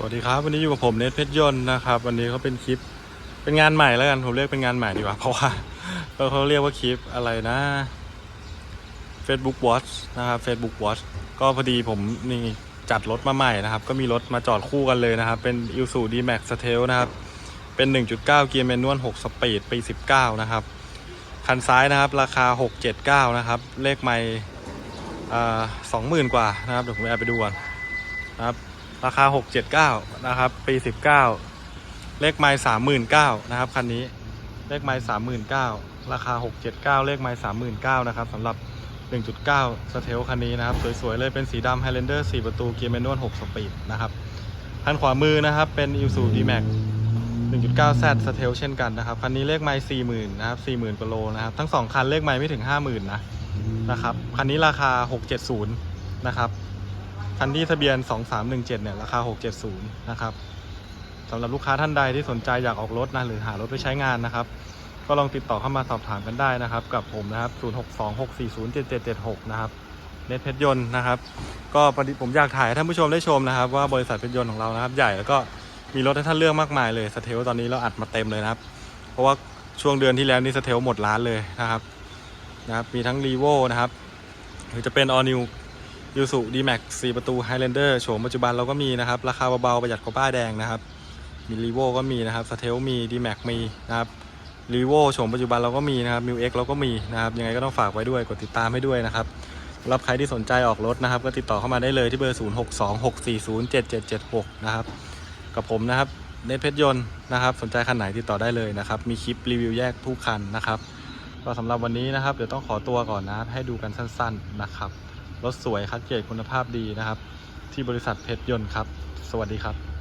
สวัสดีครับ วันนี้อยู่กับผมเนทเพชรยนต์นะครับ วันนี้เขาเป็นคลิปเป็นงานใหม่แล้วกันผมเรียกเป็นงานใหม่ดีกว่า เพราะว่าเขาเรียกว่าคลิปอะไรนะ Facebook Watch นะครับ Facebook Watch ก็พอดีผมนี่จัดรถมาใหม่นะครับ ก็มีรถมาจอดคู่กันเลยนะครับ เป็น i s u D-Max s t e l นะครับ เป็น 1.9 เกียร์แมนนวล6สปีดปี 19 นะครับ คันซ้ายนะครับ ราคา 679 นะครับ เลขไม่สองหมื่นกว่านะครับเดี๋ยวผมแอบไปดูก่อนนะครับ ราคา 679 นะครับ ปี 19 เลขไม้39,000นะครับ คันนี้ เลขไม้39,000 ราคา 679 เลขไม้39,000 นะครับสำหรับ 1.9 สเทลคันนี้นะครับ สวย ๆ เลยเป็นสีดำ Highlander 4 ประตู เกียร์แมนนวล 6 สปีดนะครับคันขวามือนะครับ เป็น Isuzu D-Max 1.9 Z สเทลเช่นกันนะครับ คันนี้เลขไม้40,000 นะครับ 40,000กว่าโลนะครับ ทั้ง 2 คันเลขไม้ไม่ถึง 50,000 นะ นะครับ คันนี้ราคา 670 นะครับ คันที่ทะเบียน 2317 เนี่ย ราคา 670 นะครับสำหรับลูกค้าท่านใดที่สนใจอยากออกรถนะหรือหารถไปใช้งานนะครับ ก็ลองติดต่อเข้ามาสอบถามกันได้นะครับ กับผมนะครับ 0626407776 นะครับเน็ตเพชรยนต์นะครับ ก็ประดิผมอยากถ่ายให้ท่านผู้ชมได้ชมนะครับ ว่าบริษัทเพชรยนต์ของเรานะครับ ใหญ่แล้วก็มีรถให้ท่านเลือกมากมายเลยสเทลตอนนี้เราอัดมาเต็มเลยนะครับ เพราะว่าช่วงเดือนที่แล้วนี่สเทลหมดร้านเลยนะครับนะครับ มีทั้งรีโวนะครับหรือจะเป็น all new ยูสุดีแม็ก4ประตู Highlander โฉมปัจจุบันเราก็มีนะครับ ราคาเบาๆประหยัดกว่าป้ายแดงนะครับ มีรีโวก็มีนะครับสเทลมี d m a x มีนะครับรีโวโฉมปัจจุบันเราก็มีนะครับมิวเอ็กเราก็มีนะครับ ยังไงก็ต้องฝากไว้ด้วย กดติดตามให้ด้วยนะครับสำหรับใครที่สนใจออกรถนะครับ ก็ติดต่อเข้ามาได้เลยที่เบอร์ 0626407776 นะครับ กับผมนะครับเนทเพชรยนต์นะครับ สนใจคันไหนติดต่อได้เลยนะครับ มีคลิปรีวิวแยกทุกคันนะครับ ก็สำหรับวันนี้นะครับ เดี๋ยวต้องขอตัวก่อนนะให้ดูกันสั้น ๆนะครับ รถสวยคัดเกรดคุณภาพดีนะครับ ที่บริษัทเพชรยนต์ครับ สวัสดีครับ